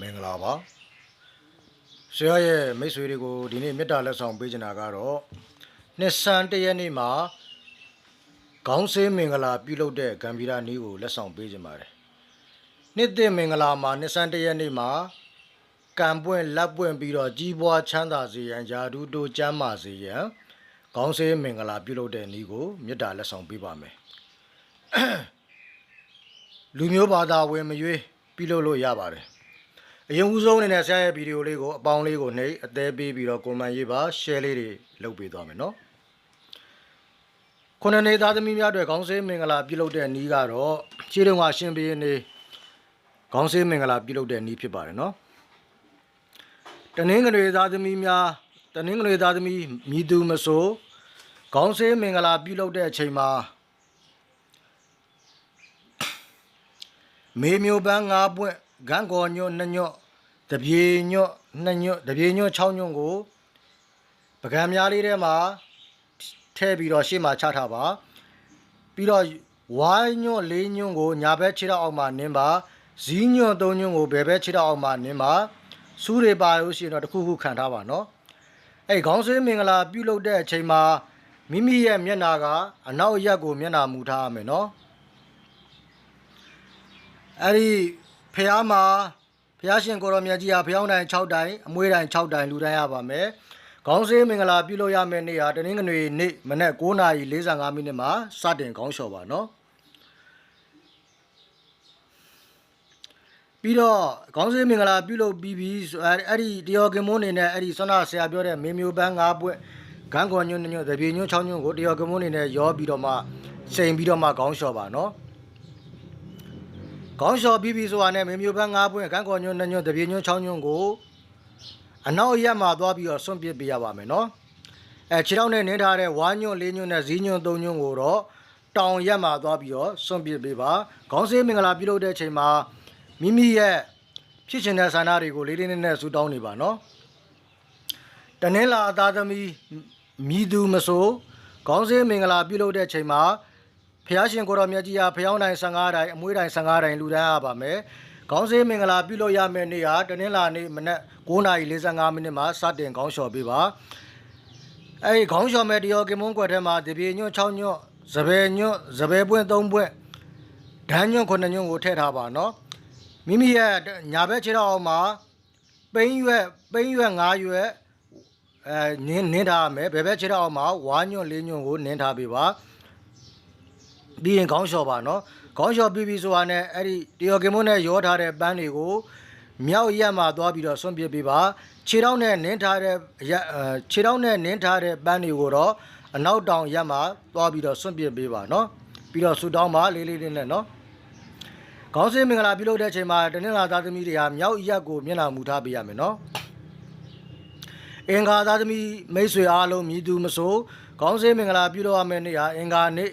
မင်္ဂလာပါဆရာရဲ့မိတ်ဆွေတွေကိုဒီနေ့မေတ္တာလက်ဆောင်ပေးချင်တာကတော့နှစ်ဆန်းတရက်နေ့မှာခေါင်းဆေးမင်္ဂလာပြုလုပ်တဲ့ဂမ်ဘီရာနီးကိုလက်ဆောင်ပေးချင်ပါတယ်နှစ်သစ်မင်္ဂလာမှာနှစ်ဆန်းတရက်နေ့မှာကံပွင့်လက်ပွင့်ပြီးတော့ကြီးပွားချမ်းသာစေရန်ယာဒူတိုကျမ်းမာစေရန်ခေါင်းဆေးမင်္ဂလာပြုလုပ်တဲ့နီးကိုမေတ္တာလက်ဆောင်ပေးပါမယ်လူမျိုးဘာသာဝင်မရွေးပြုလုပ်လို့ရပါတယ် အရင်ဦးဆုံးအနေနဲ့ဆရာရဲ့ဗီဒီယိုလေးကိုအပေါင်းလေးကိုနှိပ်အသေးပေးပြီးတော့ကွန်မန့်ရေးပါ share လေးတွေလုပ်ပေးသွားမယ်နော်ခုနှစ်နေသားသမီးများအတွက်ခေါင်းဆေးမင်္ဂလာပြုလုပ်တဲ့နီးကတော့ခြေတုံးကရှင်ပြေနေခေါင်းဆေးမင်္ဂလာပြုလုပ်တဲ့နီးဖြစ်ပါတယ်နော်တနင်္ဂနွေသားသမီးများတနင်္ဂနွေသားသမီးမြည်သူမဆိုခေါင်းဆေးမင်္ဂလာပြုလုပ်တဲ့အချိန်မှာမေမျိုးပန်း၅ပွင့်ဂန်းကော်ညွတ်နှစ်ညွတ် တပြေညွတ်နှစ်ညွတ်တပြေညွတ်6ညွတ်ကိုပကံများလေးထဲမှာထည့်ပြီးတော့ရှေ့မှာချထားပါပြီးတော့ဝိုင်းညွတ်၄ညွတ်ကိုညာဘက်ခြေထောက်အောက်မှာနင်းပါဇီးညွတ်၃ညွတ်ကိုဘယ်ဘက်ခြေထောက်အောက်မှာနင်းပါစူးတွေပါလို့ရှိရင်တော့တစ်ခုခုခံထားပါနော်အဲ့ခေါင်းဆွေးမင်္ဂလာပြုလုပ်တဲ့အချိန်မှာမိမိရဲ့မျက်နာကအနောက်ရက်ကိုမျက်နာမူထားရမယ်နော်အဲ့ဒီဖះမှာ ဖះရှင်ကိုရောမြတ်ကြီးဟာဖះတိုင်6တိုင်အမွေးတိုင်6တိုင်လူတိုင်းရပါမယ်။ခေါင်းစည်းမင်္ဂလာပြုလုပ်ရမယ့်နေ့ဟာတနင်္ဂနွေနေ့မနက်9:45မိနစ်မှာစတင်ခေါင်းလျှော်ပါနော်။ပြီးတော့ခေါင်းစည်းမင်္ဂလာပြုလုပ်ပြီးပြီးဆိုအဲ့အဲ့ဒီတယောကင်မွန်းနေနဲ့အဲ့ဒီဆွမ်းနာဆရာပြောတဲ့မေမျိုးပန်း၅ပွင့်ဂန်းကော်ညွန့်ညွန့်တပြေညွန့်6ညွန့်ကိုတယောကင်မွန်းနေနဲ့ရောပြီးတော့မှစိန်ပြီးတော့မှခေါင်းလျှော်ပါနော်။ ခေါင်းလျှော်ပြီးပြီဆိုတာနဲ့မေမျိုးပန်း၅ပွင့်ကန်းကော်ညွန့်နှစ်ညွန့်တပြေညွန့်6ညွန့်ကိုအနောက်ရက်မှာသွားပြီးတော့ဆွန့်ပစ်ပေးရပါမယ်နော်အဲခြေထောက်နဲ့နင်းထားတဲ့ဝါညွန့်၄ညွန့်နဲ့ဇီးညွန့်၃ညွန့်ကိုတော့တောင်ရက်မှာသွားပြီးတော့ဆွန့်ပစ်ပေးပါခေါင်းဆေးမင်္ဂလာပြုလုပ်တဲ့အချိန်မှာမိမိရဲ့ဖြစ်ချင်တဲ့ဆန္ဒတွေကိုလေးလေးနက်နက်ဆူတောင်းနေပါနော်တနင်္လာအသားသမီးမြည်သူမဆိုခေါင်းဆေးမင်္ဂလာပြုလုပ်တဲ့အချိန်မှာ ဖះရှင်ကိုတော်မြတ်ကြီးဟာဖះအောင်တိုင်း15တိုင်းအမွေးတိုင်း15တိုင်းလူတန်းရပါမယ်။ခေါင်းစည်းမင်္ဂလာပြုလုပ်ရမယ့်နေ့ဟာတနင်္လာနေ့မနက်9:45မိနစ်မှာစတင်ခေါင်းလျှော်ပေးပါ။အဲဒီခေါင်းလျှော်မဲ့တရောကင်မွန်းကွက်ထဲမှာတပြေညွန့်6ညွန့်စပယ်ညွန့်စပယ်ပွင့်3ပွင့်ဒန်းညွန့်9ညွန့်ကိုထည့်ထားပါနော်။မိမိရဲ့ညာဘက်ခြေထောက်အောက်မှာပိန်းရွက်ပိန်းရွက်5ရွက်အဲနင်းနင်းထားရမယ်ဘယ်ဘက်ခြေထောက်အောက်မှာဝါညွန့်4ညွန့်ကိုနင်းထားပေးပါ။ ပြီးရင်ခေါင်းလျှော်ပါနော်ခေါင်းလျှော်ပြီးပြီဆိုတာနဲ့အဲ့ဒီတယောကင်မွန်းနဲ့ရောထားတဲ့ပန်းတွေကိုမြောက်ရက်မှာသွားပြီးတော့ဆွန့်ပစ်ပေးပါခြေထောက်နဲ့နင်းထားတဲ့ရက်အဲခြေထောက်နဲ့နင်းထားတဲ့ပန်းတွေကိုတော့အနောက်တောင်ရက်မှာသွားပြီးတော့ဆွန့်ပစ်ပေးပါနော်ပြီးတော့ဆူတောင်းပါလေးလေးလေးနဲ့နော်ခေါင်းစင်းမင်္ဂလာပြုလုပ်တဲ့အချိန်မှာတနင်္လာသားသမီးတွေဟာမြောက်ရက်ကိုမျက်နှာမူထားပေးရမယ်နော်အင်္ဂါသားသမီးမိတ်ဆွေအားလုံးမြည်သူမဆိုခေါင်းစင်းမင်္ဂလာပြုလုပ်ရမယ့်နေ့ဟာအင်္ဂါနေ့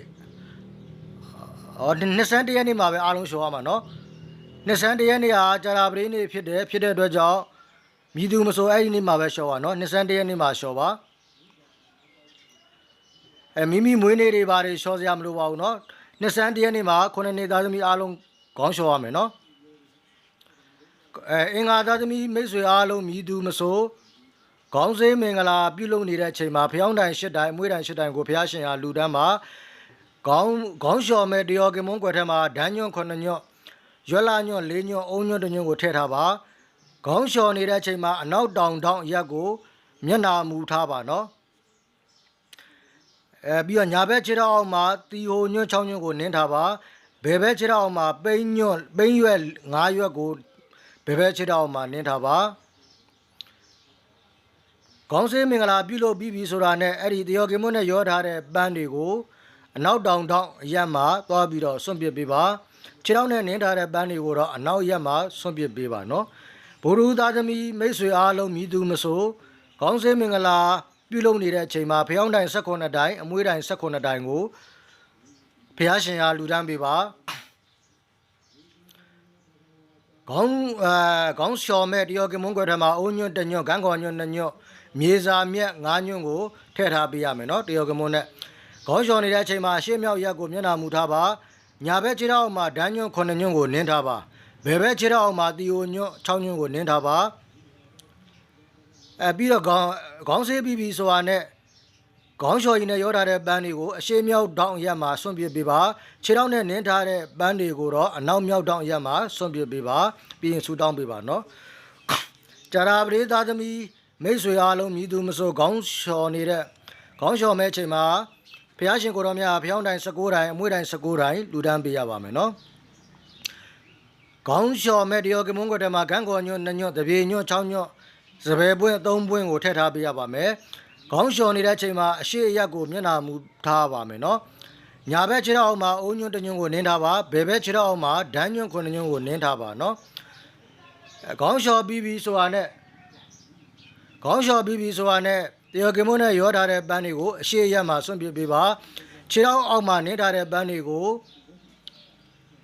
ဟောနှစ်ဆန်းတရက်နေ့မှာပဲအားလုံးရှော်ရမှာနော်နှစ်ဆန်းတရက်နေ့ဟာကြာတာပရိနေ့ဖြစ်တယ်ဖြစ်တဲ့အတွက်ကြောင့်မြည်သူမဆိုအဲ့ဒီနေ့မှာပဲရှော်ပါနော်နှစ်ဆန်းတရက်နေ့မှာရှော်ပါအဲမိမိမွေးနေ့တွေပါတယ်ရှော်စရာမလိုပါဘူးနော်နှစ်ဆန်းတရက်နေ့မှာခုနှစ်နှစ်သားသမီးအားလုံးခေါင်းရှော်ရမယ်နော်အဲအင်္ဂါသားသမီးမိတ်ဆွေအားလုံးမြည်သူမဆိုခေါင်းစည်းမင်္ဂလာပြုလုပ်နေတဲ့အချိန်မှာဖျောင်းတိုင်ရှစ်တိုင်အမွေးတိုင်ရှစ်တိုင်ကိုဖျားရှင်ဟာလူတန်းမှာ ခေါင်းခေါင်းလျှော်မဲ့တရောကင်မွန်းကွယ်ထဲမှာဒန်းညွန့်ခုနှစ်ညွန့်ရွက်လာညွန့်လေးညွန့်အုံညွန့်တစ်ညွန့်ကိုထည့်ထားပါခေါင်းလျှော်နေတဲ့အချိန်မှာအနောက်တောင်တောင်ရက်ကိုမျက်နာမူထားပါနော်အဲပြီးတော့ညာဘက်ခြေထောက်အောက်မှာတီဟိုညွန့်6ညွန့်ကိုနင်းထားပါဘယ်ဘက်ခြေထောက်အောက်မှာပိန်းညွန့်ပိန်းရွက်9ရွက်ကိုဘယ်ဘက်ခြေထောက်အောက်မှာနင်းထားပါခေါင်းစည်းမင်္ဂလာပြုလုပ်ပြီးပြီဆိုတာနဲ့အဲ့ဒီတယောကင်မွန်းနဲ့ရောထားတဲ့ပန်းတွေကို အနောက်တောင်တောင်အရက်မှာသွားပြီးတော့ဆွန့်ပစ်ပေးပါခြေထောက်နဲ့နင်းထားတဲ့ပန်းတွေကိုတော့အနောက်ရက်မှာဆွန့်ပစ်ပေးပါနော်ဘိုလ်ရူသားသမီးမိတ်ဆွေအားလုံးမြည်သူမဆိုခေါင်းစည်းမင်္ဂလာပြုလုပ်နေတဲ့အချိန်မှာဖျောင်းတိုင်16တိုင်အမွေးတိုင်16တိုင်ကိုဖះရှင်အားလူတန်းပေးပါခေါင်းအဲခေါင်းလျှော်မဲ့တယောကင်မွန်းကွယ်ထမှာအုံညွန့်တညွန့်ဂန်းခေါ်ညွန့်နှစ်ညွန့်မြေစာမြက်၅ညွန့်ကိုထည့်ထားပေးရမယ်နော်တယောကမွန်းနဲ့ ခေါင်းလျှော်နေတဲ့အချိန်မှာရှေ့မြောက်ရက်ကိုမျက်နှာမူထားပါညာဘက်ခြေထောက်မှာဒန်းညွန့်9ညွန့်ကိုနင်းထားပါဘယ်ဘက်ခြေထောက်အောက်မှာတီယိုညွတ်6ညွတ်ကိုနင်းထားပါအဲပြီးတော့ခေါင်းခေါင်းဆေးပြီးပြီဆိုတာနဲ့ခေါင်းလျှော်ရည်နဲ့ရောထားတဲ့ပန်းတွေကိုအရှေ့မြောက်တောင်ရက်မှာဆွန့်ပစ်ပေးပါခြေထောက်နဲ့နင်းထားတဲ့ပန်းတွေကိုတော့အနောက်မြောက်တောင်ရက်မှာဆွန့်ပစ်ပေးပါပြီးရင်ဆူတောင်းပေးပါနော်ကြာရာပရိသသမီမိတ်ဆွေအားလုံးမြည်သူမဆိုခေါင်းလျှော်နေတဲ့ခေါင်းလျှော်မဲ့ချိန်မှာ ဘုရားရှင်ကိုတော်မြတ်ဖျောင်းတိုင်16တိုင်အမွေးတိုင်16တိုင်လူဒန်းပေးရပါမယ်နော်ခေါင်းလျှော်မဲ့တရောကမုန်းကွက်ထဲမှာဂန်းကော်ညွတ်နှစ်ညွတ်တပြေညွတ်6ညွတ်စပယ်ပွင့်3ပွင့်ကိုထည့်ထားပေးရပါမယ်ခေါင်းလျှော်နေတဲ့အချိန်မှာအရှိအရက်ကိုမျက်နှာမူထားပါမယ်နော်ညာဘက်ခြေထောက်အောက်မှာအုံညွတ်တစ်ညွတ်ကိုနင်းထားပါဘယ်ဘက်ခြေထောက်အောက်မှာဒန်းညွတ်9ညွတ်ကိုနင်းထားပါနော်အဲခေါင်းလျှော်ပြီးပြီဆိုတာနဲ့ခေါင်းလျှော်ပြီးပြီဆိုတာနဲ့ တရောကမုန်းနဲ့ရောထားတဲ့ပန်းတွေကိုအရှိအရက်မှာဆွန့်ပစ်ပေးပါခြေထောက်အောက်မှာနင်းထားတဲ့ပန်းတွေကို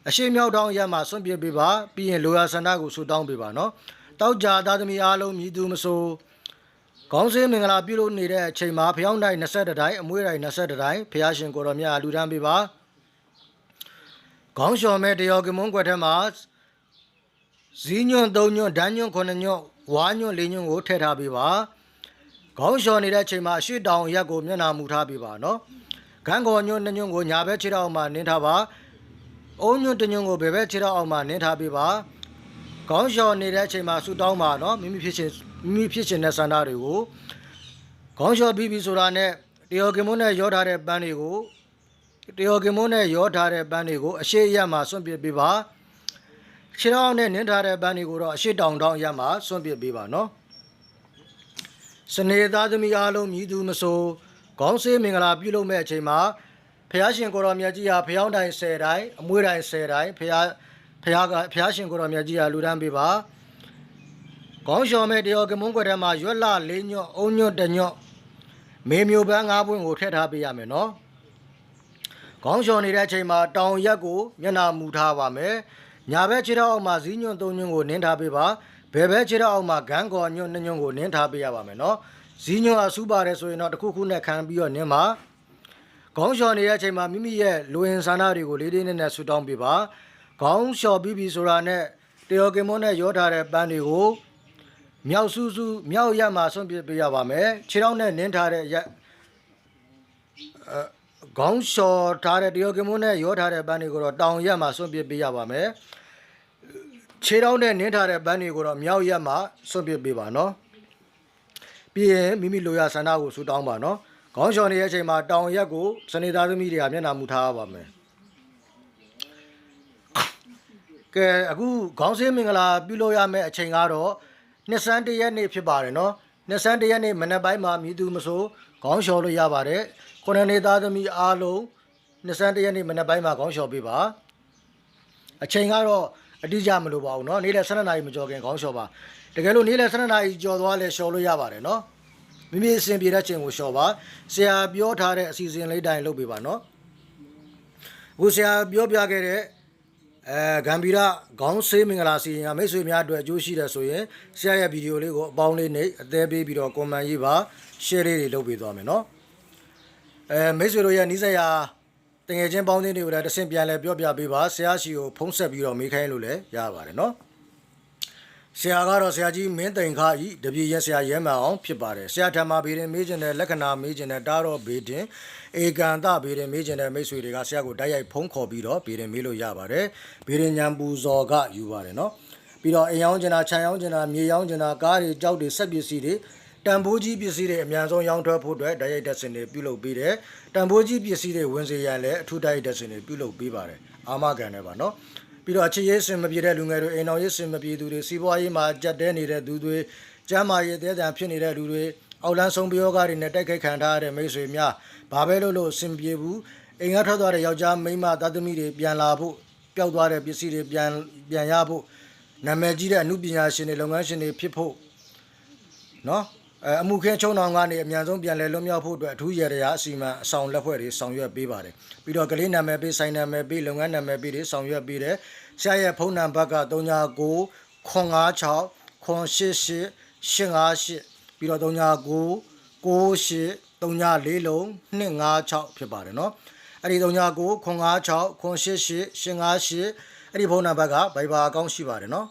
အရှိမြောက်တောင်းရက်မှာဆွန့်ပစ်ပေးပါပြီးရင်လိုရာဆန္ဒကိုဆူတောင်းပေးပါနော်တောက်ကြသားသမီးအားလုံးမြည်သူမဆိုခေါင်းစင်းမင်္ဂလာပြုလုပ်နေတဲ့အချိန်မှာဖျောင်းတိုင်း20တိုင်းအမွေးတိုင်း20တိုင်းဖျားရှင်ကိုတော်မြတ်လူတန်းပေးပါခေါင်းလျှော်မဲ့တရောကမွန်းကွက်ထဲမှာဇီးညွန့်3ညွန့်ဒန်းညွန့်9ညွန့်ဝါညွန့်4ညွန့်ကိုထည့်ထားပေးပါ ခေါင်းလျှော်နေတဲ့အချိန်မှာအရှိတောင်ရက်ကိုမျက်နှာမူထားပေးပါနော်ဂန်းကော်ညွန့်2ညွန့်ကိုညာဘက်ခြေထောက်မှာနင်းထားပါအုံညွန့်တညွန့်ကိုဘယ်ဘက်ခြေထောက်အောင်မှနင်းထားပေးပါခေါင်းလျှော်နေတဲ့အချိန်မှာဆူတောင်းပါနော်မိမိဖြစ်ရှင်မိမိဖြစ်ရှင်တဲ့ဆန္ဒတွေကိုခေါင်းလျှော်ပြီးပြီဆိုတာနဲ့တယောကင်မွန်းနဲ့ရောထားတဲ့ပန်းတွေကိုတယောကင်မွန်းနဲ့ရောထားတဲ့ပန်းတွေကိုအရှိရက်မှာစွန့်ပစ်ပေးပါခြေထောက်နဲ့နင်းထားတဲ့ပန်းတွေကိုတော့အရှိတောင်တောင်ရက်မှာစွန့်ပစ်ပေးပါနော် စနေသားသမီးအားလုံးမြည်သူမဆိုခေါင်းဆေးမင်္ဂလာပြုလုပ်မဲ့အချိန်မှာဖះရှင်ကိုတော်မြတ်ကြီးဟာဖះတိုင်10တိုင်အမွေးတိုင်10တိုင်ဖះဖះကဖះရှင်ကိုတော်မြတ်ကြီးဟာလူတန်းပေးပါခေါင်းလျှော်မဲ့တရောကမုန်းကွက်ထဲမှာရွက်လလေးညွတ်အုံညွတ်တညွတ်မေမျိုးပန်း၅ပွင့်ကိုထည့်ထားပေးရမယ်နော်ခေါင်းလျှော်နေတဲ့အချိန်မှာတောင်ရက်ကိုမျက်နှာမူထားပါမယ်ညာဘက်ခြေထောက်အောက်မှာဇီးညွတ်၃ညွတ်ကိုနင်းထားပေးပါ ဘယ်ဘက်ခြေထောက်အောက်မှာဂန်းကော်ညွတ်၂ညွတ်ကိုနင်းထားပေးရပါမယ်နော်ဇီးညွတ်အဆူပါတယ်ဆိုရင်တော့တစ်ခုခုနဲ့ခံပြီးတော့နင်းပါခေါင်းလျှော်နေတဲ့အချိန်မှာမိမိရဲ့လူဝင်ဆန္ဒတွေကိုလေးလေးနက်နက်ဆူတောင်းပေးပါခေါင်းလျှော်ပြီးပြီဆိုတာနဲ့တယောကင်မွန်းနဲ့ရောထားတဲ့ပန်းတွေကိုမြောက်ဆူဆူမြောက်ရက်မှာဆွန့်ပစ်ပေးရပါမယ်ခြေထောက်နဲ့နင်းထားတဲ့ရက်အဲခေါင်းလျှော်ထားတဲ့တယောကင်မွန်းနဲ့ရောထားတဲ့ပန်းတွေကိုတော့တောင်ရက်မှာဆွန့်ပစ်ပေးရပါမယ် ခြေထောက်နဲ့နင်းထားတဲ့ပန်းတွေကိုတော့မြောက်ရက်မှာဆွန့်ပစ်ပေးပါနော်ပြီးရင်မိမိလိုရဆန္ဒကိုဆူတောင်းပါနော်ခေါင်းလျှော်နေတဲ့အချိန်မှာတောင်ရက်ကိုစနေသားသမီးတွေကမျက်နှာမူထားရပါမယ်ကဲအခုခေါင်းစင်းမင်္ဂလာပြုလုပ်ရမယ့်အချိန်ကတော့နှစ်ဆန်းတစ်ရက်နေ့ဖြစ်ပါတယ်နော်နှစ်ဆန်းတစ်ရက်နေ့မနက်ပိုင်းမှာမြည်သူမဆိုခေါင်းလျှော်လို့ရပါတယ်ခုနှစ်နေသားသမီးအားလုံးနှစ်ဆန်းတစ်ရက်နေ့မနက်ပိုင်းမှာခေါင်းလျှော်ပေးပါအချိန်ကတော့ အတိအကျမလိုပါဘူးเนาะနေ့လယ်12နာရီမကျော်ခင်ခေါင်းလျှော်ပါတကယ်လို့နေ့လယ်12နာရီကျော်သွားလဲလျှော်လို့ရပါတယ်เนาะ မိမိအစဉ်ပြေတဲ့ချိန်ကိုလျှော်ပါဆရာပြောထားတဲ့အစီအစဉ်လေးတိုင်းလုပ်ပေးပါနော်အခုဆရာပြောပြခဲ့တဲ့အဲဂမ်ဘီရာခေါင်းဆေးမင်္ဂလာစီရင်ကမိတ်ဆွေများအတွက်အကျိုးရှိတယ်ဆိုရင်ဆရာရဲ့ဗီဒီယိုလေးကိုအပေါင်းလေးနဲ့အသေးပေးပြီးတော့ကွန်မန့်ရေးပါ share လေးတွေလုပ်ပေးသွားမယ်နော်အဲမိတ်ဆွေတို့ရဲ့နီးစပ်ရာ တငယ်ချင်းပေါင်းသင်းတွေကိုလည်းတစ်ဆင့်ပြန်လဲပြောပြပေးပါဆရာရှိကိုဖုံးဆက်ပြီးတော့မေးခိုင်းလို့လည်းရပါတယ်နော်ဆရာကတော့ဆရာကြီးမင်းတိန်ခါဤတပြည့်ရက်ဆရာရဲမှန်အောင်ဖြစ်ပါတယ်ဆရာထံမှာဘေးရင်မေးခြင်းတဲ့လက္ခဏာမေးခြင်းတဲ့တားတော့ဘေးတင်ဧကန်တဘေးရင်မေးခြင်းတဲ့မိတ်ဆွေတွေကဆရာကိုတိုက်ရိုက်ဖုံးခေါ်ပြီးတော့ဘေးရင်မေးလို့ရပါတယ်ဘေးရင်ညံပူဇော်ကယူပါတယ်နော်ပြီးတော့အိမ်ရောင်းကျင်တာခြံရောင်းကျင်တာမြေရောင်းကျင်တာကားတွေကြောက်တွေစက်ပစ္စည်းတွေ တန်ဖိုးကြီးပစ္စည်းတွေအများဆုံးရောင်းထွက်ဖို့အတွက်တိုက်ရိုက်တက်စင်တွေပြုလုပ်ပေးတယ်တန်ဖိုးကြီးပစ္စည်းတွေဝင်စေရန်လည်းအထူးတိုက်ရိုက်တက်စင်တွေပြုလုပ်ပေးပါတယ်အာမခံတယ်ပါနော်ပြီးတော့အခြေရေးစင်မပြေတဲ့လူငယ်တွေအိမ်တော်ရေးစင်မပြေသူတွေစီးပွားရေးမှာကြက်တဲနေတဲ့သူတွေကျမ်းမာရေးသေးတံဖြစ်နေတဲ့လူတွေအောက်လန်းဆုံးပြောဂါတွေနဲ့တိုက်ခိုက်ခံထားရတဲ့မိတ်ဆွေများဘာပဲလို့လို့အစင်ပြေဘူးအိမ်ကထွက်သွားတဲ့ယောက်ျားမိန်းမသားသမီးတွေပြန်လာဖို့ပျောက်သွားတဲ့ပစ္စည်းတွေပြန်ပြန်ရဖို့နာမည်ကြီးတဲ့အမှုပညာရှင်တွေလုပ်ငန်းရှင်တွေဖြစ်ဖို့နော် အဲအမှုခင်းချုံတော်ကနေအမြန်ဆုံးပြန်လဲလွတ်မြောက်ဖို့အတွက်အထူးရရအစီအမံအဆောင်လက်ဖွဲ့တွေဆောင်ရွက်ပေးပါတယ်ပြီးတော့ကလေးနာမည်ပေးဆိုင်နာမည်ပေးလုပ်ငန်းနာမည်ပေးတွေဆောင်ရွက်ပေးတယ်ဆရာရဲ့ဖုန်းနံပါတ်က39 956 988 858ပြီးတော့39 98 34လုံး256ဖြစ်ပါတယ်เนาะအဲ့ဒီ39 956 988 858 အဲ့ဒီဖုန်းနံပါတ်က Viber အကောင့်ရှိပါတယ်နော်